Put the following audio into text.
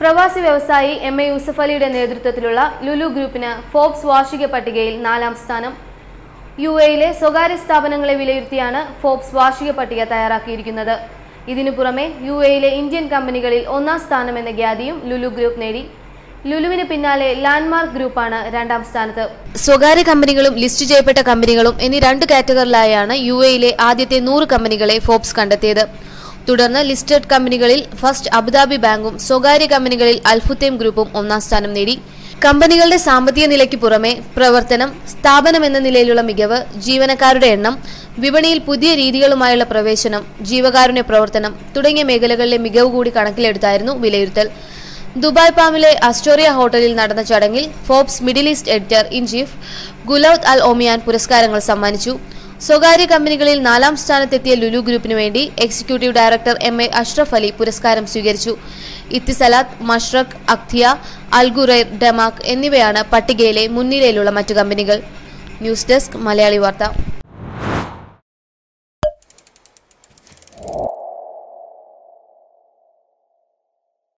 പ്രവാസി വ്യവസായി M A Yusuf അലിയുടെ നേതൃത്വത്തിലുള്ള ലുലു ഗ്രൂപ്പിന് ഫോബ്സ് വാർഷിക പട്ടികയിൽ നാലാം സ്ഥാനം. യു എയിലെ സ്വകാര്യ സ്ഥാപനങ്ങളെ വിലയിരുത്തിയാണ് ഫോബ്സ് വാർഷിക പട്ടിക തയ്യാറാക്കിയിരിക്കുന്നത്. ഇതിനു പുറമെ യു എയിലെ ഇന്ത്യൻ കമ്പനികളിൽ ഒന്നാം സ്ഥാനം എന്ന ഖ്യാതിയും ലുലു ഗ്രൂപ്പ് നേടി. ലുലുവിന് പിന്നാലെ ലാൻഡ്മാർക്ക് ഗ്രൂപ്പാണ് രണ്ടാം സ്ഥാനത്ത്. സ്വകാര്യ കമ്പനികളും ലിസ്റ്റ് ചെയ്യപ്പെട്ട കമ്പനികളും എന്നീ രണ്ട് കാറ്റഗറിയിലായാണ് യു എയിലെ ആദ്യത്തെ നൂറ് കമ്പനികളെ ഫോബ്സ് കണ്ടെത്തിയത്. തുടർന്ന് ലിസ്റ്റഡ് കമ്പനികളിൽ ഫസ്റ്റ് അബുദാബി ബാങ്കും സ്വകാര്യ കമ്പനികളിൽ അൽഫുത്തേം ഗ്രൂപ്പും ഒന്നാം സ്ഥാനം നേടി. കമ്പനികളുടെ സാമ്പത്തിക നിലയ്ക്ക് പുറമെ പ്രവർത്തനം സ്ഥാപനം എന്ന നിലയിലുള്ള മികവ് ജീവനക്കാരുടെ എണ്ണം വിപണിയിൽ പുതിയ രീതികളുമായുള്ള പ്രവേശനം ജീവകാരുണ്യ പ്രവർത്തനം തുടങ്ങിയ മേഖലകളിലെ മികവ് കൂടി കണക്കിലെടുത്തായിരുന്നു വിലയിരുത്തൽ. ദുബായ് പാമിലെ അസ്റ്റോറിയ ഹോട്ടലിൽ നടന്ന ചടങ്ങിൽ Forbes Middle East editor in chief Khuloud Al Omian പുരസ്കാരങ്ങൾ സമ്മാനിച്ചു. സ്വകാര്യ കമ്പനികളിൽ നാലാം സ്ഥാനത്തെത്തിയ ലുലു ഗ്രൂപ്പിന് വേണ്ടി executive director M A Ashraf Ali പുരസ്കാരം സ്വീകരിച്ചു. ഇത്തിസലാത്ത് മഷ്റഖ് അക്തിയ അൽഗുറൈർ ഡമാക് എന്നിവയാണ് പട്ടികയിലെ മുൻനിരയിലുള്ള മറ്റു കമ്പനികൾ. ന്യൂസ് ഡെസ്ക് മലയാളി വാർത്ത.